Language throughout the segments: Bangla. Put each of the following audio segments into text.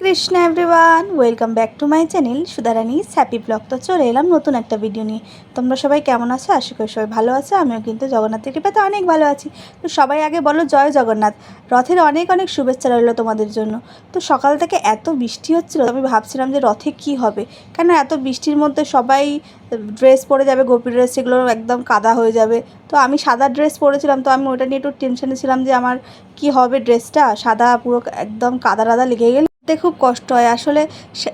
Krishna everyone welcome back to my channel Sudharani happy blog তো চলে এলাম নতুন একটা ভিডিও নিয়ে। তোমরা সবাই কেমন আছো? আশা করি সবাই ভালো আছো। আমিও কিন্তু জগন্নাথের কৃপাতে অনেক ভালো আছি। তো সবাই আগে বলো, জয় জগন্নাথ। রথের অনেক অনেক শুভেচ্ছা রইল তোমাদের জন্য। তো সকাল থেকে এত বৃষ্টি হচ্ছিল, আমি ভাবছিলাম যে রথে কি হবে? কেন এত বৃষ্টির মধ্যে সবাই ড্রেস পরে যাবে, গোপী ড্রেস সেগুলো একদম কাদা হয়ে যাবে। তো আমি সাদা ড্রেস পরেছিলাম, তো আমি ওটা নিয়ে একটু টেনশনে ছিলাম যে আমার কি হবে ড্রেসটা সাদা পুরো একদম কাদা টাদা লেগে গেলে। তুলতে খুব কষ্ট হয়। আসলে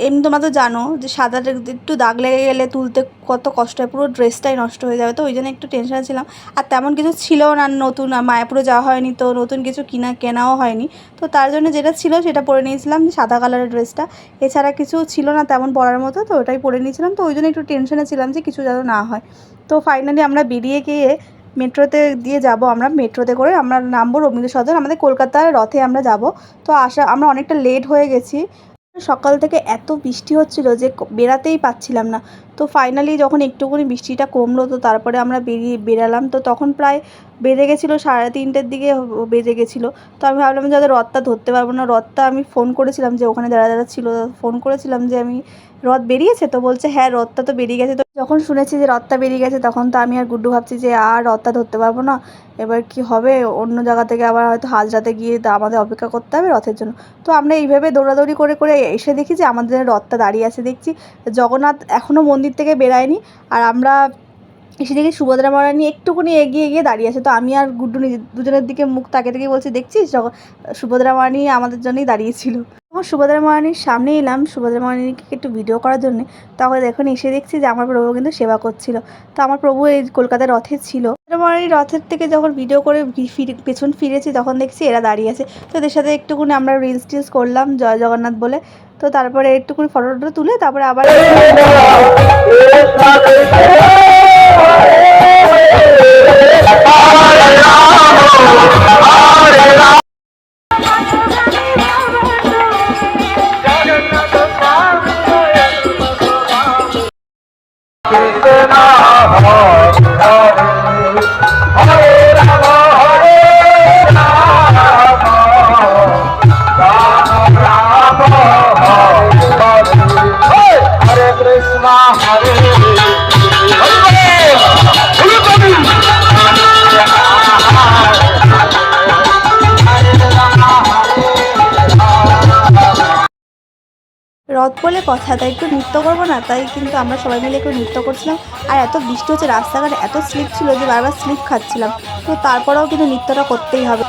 এমনি তোমরা তো জানো যে সাদাটা একটু দাগ লেগে গেলে তুলতে কত কষ্ট হয়, পুরো ড্রেসটাই নষ্ট হয়ে যাবে। তো ওই জন্য একটু টেনশনে ছিলাম। আর তেমন কিছু ছিল না, নতুন মায়াপুরে যাওয়া হয়নি তো, নতুন কিছু কিনা, কেনাও হয়নি। তো তার জন্য যেটা ছিল সেটা পরে নিয়েছিলাম সাদা কালারের ড্রেসটা। এছাড়া কিছু ছিল না তেমন পরার মতো, তো ওটাই পরে নিয়েছিলাম। তো ওই জন্য একটু টেনশনে ছিলাম যে কিছু যেন না হয়। তো ফাইনালি আমরা বেরিয়ে গিয়ে মেট্রোতে দিয়ে যাব আমরা, মেট্রোতে করে আমরা নামবো রবীন্দ্র সদন, আমাদের কলকাতার রথে আমরা যাব। তো আসা আমরা অনেকটা লেট হয়ে গেছি। সকাল থেকে এত বৃষ্টি হচ্ছিল যে বেড়াতেই পাচ্ছিলাম না। তো ফাইনালি যখন একটুখানি বৃষ্টিটা কমলো তো তারপরে আমরা বেরিয়ে বেরালাম, তো তখন প্রায় বেজে গেছিল সাড়ে তিনটের দিকে বেজে গেছিল। তো আমি ভাবলাম যে রথটা ধরতে পারব না, রথটা আমি ফোন করেছিলাম যে ওখানে যারা যারা ছিল ফোন করেছিলাম যে আমি, রথ বেরিয়েছে? তো বলছে হ্যাঁ রথটা তো বেরিয়ে গেছে। তো যখন শুনেছি যে রথটা বেরিয়ে গেছে তখন তো আমি আর গুড্ডু ভাবছি যে, আর রথটা ধরতে পারব না। এবার কি হবে? অন্য জায়গা থেকে আবার হয়তো হাজরাতে গিয়ে আমাদের অপেক্ষা করতে হবে রথের জন্য। তো আমরা এইভাবে দৌড়াদৌড়ি করে করে এসে দেখি যে আমাদের রথটা দাঁড়িয়ে আছে। দেখছি জগন্নাথ এখনও মন্দির থেকে বেরায়নি। আর আমরা এসে দেখি সুভদ্রা মহারানী একটুখানি এগিয়ে এগিয়ে দাঁড়িয়ে আছে। তো আমি আর গুড্ডু নিজে- দুজনের দিকে মুখ তাকে থেকে বলছি, দেখছিস? সুভদ্রা মহারানী আমাদের জন্যই দাঁড়িয়েছিল তখন সুভদ্রা মহারানীর সামনে এলাম। সুভদ্রা মহারানীকে একটু ভিডিও করার জন্য। তখন এখন এসে দেখছি যে আমার প্রভু কিন্তু সেবা করছিল। তো আমার প্রভু এই কলকাতার রথে ছিল। সুভদ্রা মহারানীর রথের থেকে যখন ভিডিও করে পেছন ফিরেছি, তখন দেখছি এরা দাঁড়িয়ে আছে। তো এদের সাথে একটুখানি আমরা রিলস টিলস করলাম, জয় জগন্নাথ বলে। তো তারপরে একটুখানি ফটো টটো তুলে, তারপরে আবার রথ বলে কথা, তাই একটু নৃত্য করব না, তাই কিন্তু আমরা সবাই মিলে একটু নৃত্য করছিলাম। আর এত বৃষ্টি হচ্ছে, রাস্তাঘাটে এত স্লিপ ছিল যে বারবার স্লিপ খাচ্ছিলাম। তো তারপরেও কিন্তু নৃত্যটা করতেই হবে।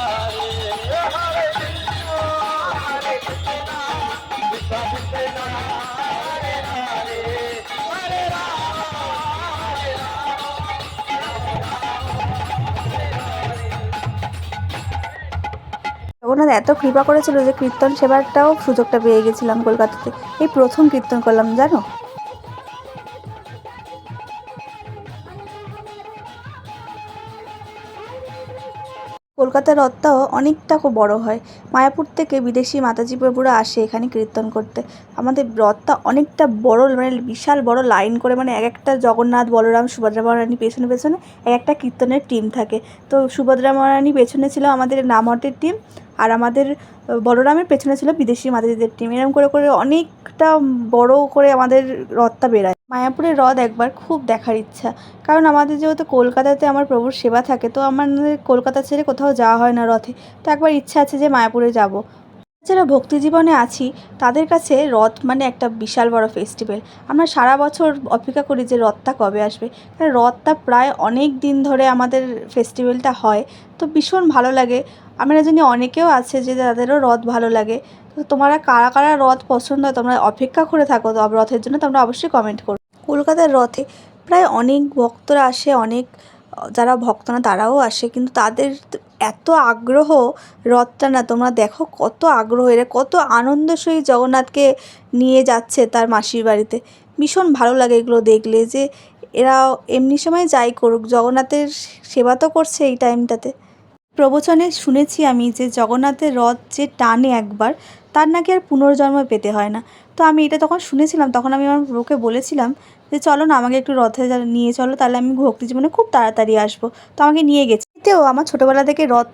জগন্নাথ এত কৃপা করেছিল যে কীর্তন সেবারটাও সুযোগটা পেয়ে গেছিলাম কলকাতাতে। এই প্রথম কীর্তন করলাম, জানো? কলকাতার রথটাও অনেকটা খুব বড় হয়। মায়াপুর থেকে বিদেশি মাতাজি প্রভুরা আসে এখানে কীর্তন করতে। আমাদের রথটা অনেকটা বড় মানে বিশাল বড় লাইন করে মানে এক একটা জগন্নাথ, বলরাম, সুভদ্রা মহারানী পেছনে পেছনে এক একটা কীর্তনের টিম থাকে। তো সুভদ্রা মহারানী পেছনে ছিল আমাদের নামহটের টিম আর আমাদের বলরামের পেছনে ছিল বিদেশি মাতাজিদের টিম। এরম করে করে অনেকটা বড় করে আমাদের রথটা বেড়ায়। মায়াপুরের হ্রদ একবার খুব দেখার ইচ্ছা। কারণ আমাদের যেহেতু কলকাতাতে আমার প্রভুর সেবা থাকে, তো আমাদের কলকাতা ছেড়ে কোথাও যাওয়া হয় না রথে। তো একবার ইচ্ছা আছে যে মায়াপুরে যাব। যারা ভক্তি জীবনে আছি, তাদের কাছে রথ মানে একটা বিশাল বড় ফেস্টিভ্যাল আমরা সারা বছর অপেক্ষা করি যে রথটা কবে আসবে। কারণ রথটা প্রায় অনেক দিন ধরে আমাদের ফেস্টিভ্যালটা হয়, তো ভীষণ ভালো লাগে। আমরা জানি অনেকেও আছে যে তাদেরও রথ ভালো লাগে। তো তোমরা কারা কারা রথ পছন্দ হয়, তোমরা অপেক্ষা করে থাকো, তো রথের জন্য তোমরা অবশ্যই কমেন্ট করো। কলকাতার রথে প্রায় অনেক ভক্তরা আসে, অনেক যারা ভক্ত না, তারাও আসে। কিন্তু তাদের এত আগ্রহ, রথটা না, তোমরা দেখো কত আগ্রহ, এরা কত আনন্দ সেই জগন্নাথকে নিয়ে যাচ্ছে তার মাসির বাড়িতে। ভীষণ ভালো লাগে এগুলো দেখলে যে এরা এমনি সময় যাই করুক, জগন্নাথের সেবা তো করছে এই টাইমটাতে প্রবচনে শুনেছি আমি যে জগন্নাথের রথ যে টানে একবার, তার নাকি আর পুনর্জন্ম পেতে হয় না। তো আমি এটা তখন শুনেছিলাম, তখন আমি আমার প্রভুকে বলেছিলাম যে, চলো না, আমাকে একটু রথে নিয়ে চলো, তাহলে আমি ভক্তি জীবনে খুব তাড়াতাড়ি আসব। তো আমাকে নিয়ে গেছে। এতেও আমার ছোটোবেলা থেকে রথ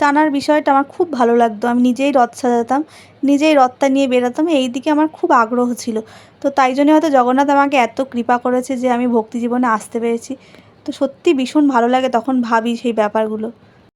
টানার বিষয়টা আমার খুব ভালো লাগতো। আমি নিজেই রথ সাজাতাম, নিজেই রথটা নিয়ে বেরোতাম এই দিকে আমার খুব আগ্রহ ছিল। তো তাই জন্য হয়তো জগন্নাথ আমাকে এত কৃপা করেছে যে, আমি ভক্তি জীবনে আসতে পেরেছি। তো সত্যি ভীষণ ভালো লাগে তখন ভাবি সেই ব্যাপারগুলো।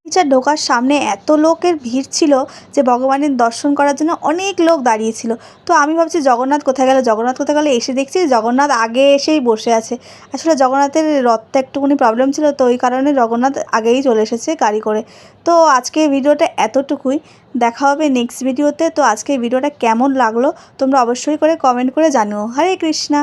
টিচার ঢোকার সামনে এত লোকের ভিড় ছিল যে ভগবানের দর্শন করার জন্য অনেক লোক দাঁড়িয়েছিল। তো আমি ভাবছি জগন্নাথ কোথায় গেল? জগন্নাথ কোথায় গেল? এসে দেখছি জগন্নাথ আগে এসেই বসে আছে। আসলে জগন্নাথের রথটা একটুখানি প্রবলেম ছিল, তো ওই কারণে জগন্নাথ আগেই চলে এসেছে গাড়ি করে। তো আজকে ভিডিওটা এতটুকুই। দেখা হবে নেক্সট ভিডিওতে তো। আজকে ভিডিওটা কেমন লাগল? তোমরা অবশ্যই করে কমেন্ট করে জানিও। হরে কৃষ্ণা।